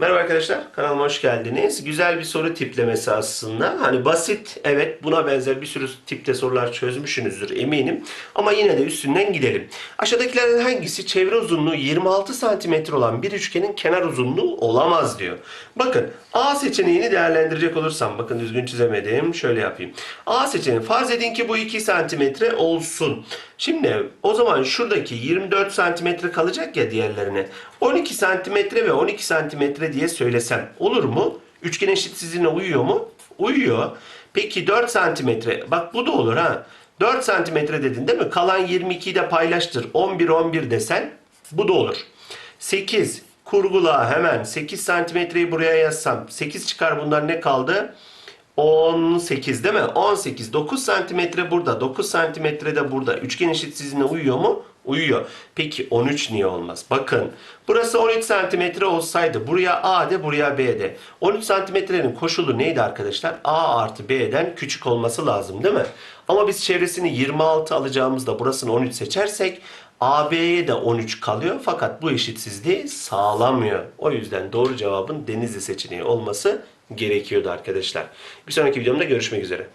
Merhaba arkadaşlar, kanalıma hoş geldiniz. Güzel bir soru tiplemesi aslında. Hani basit, evet buna benzer bir sürü tipte sorular çözmüşsünüzdür eminim. Ama yine de üstünden gidelim. Aşağıdakilerden hangisi çevre uzunluğu 26 cm olan bir üçgenin kenar uzunluğu olamaz diyor. Bakın A seçeneğini değerlendirecek olursam, bakın düzgün çizemedim, şöyle yapayım. A seçeneği, farz edin ki bu 2 cm olsun. Şimdi o zaman şuradaki 24 cm kalacak ya diğerlerine. 12 cm ve 12 cm diye söylesem olur mu? Üçgen eşitsizliğine uyuyor mu? Uyuyor. Peki 4 cm. Bak bu da olur ha. 4 cm dedin değil mi? Kalan 22'yi de paylaştır. 11 11 desen bu da olur. 8 kurgula hemen 8 santimetreyi buraya yazsam 8 çıkar bunlar ne kaldı? 18 değil mi? 18. 9 santimetre burada. 9 santimetre de burada. Üçgen eşitsizliğine uyuyor mu? Uyuyor. Peki 13 niye olmaz? Bakın burası 13 santimetre olsaydı buraya A de buraya B de. 13 santimetrenin koşulu neydi arkadaşlar? A artı B'den küçük olması lazım değil mi? Ama biz çevresini 26 alacağımızda burasını 13 seçersek AB'ye de 13 kalıyor fakat bu eşitsizliği sağlamıyor. O yüzden doğru cevabın Denizli seçeneği olması gerekiyordu arkadaşlar. Bir sonraki videomda görüşmek üzere.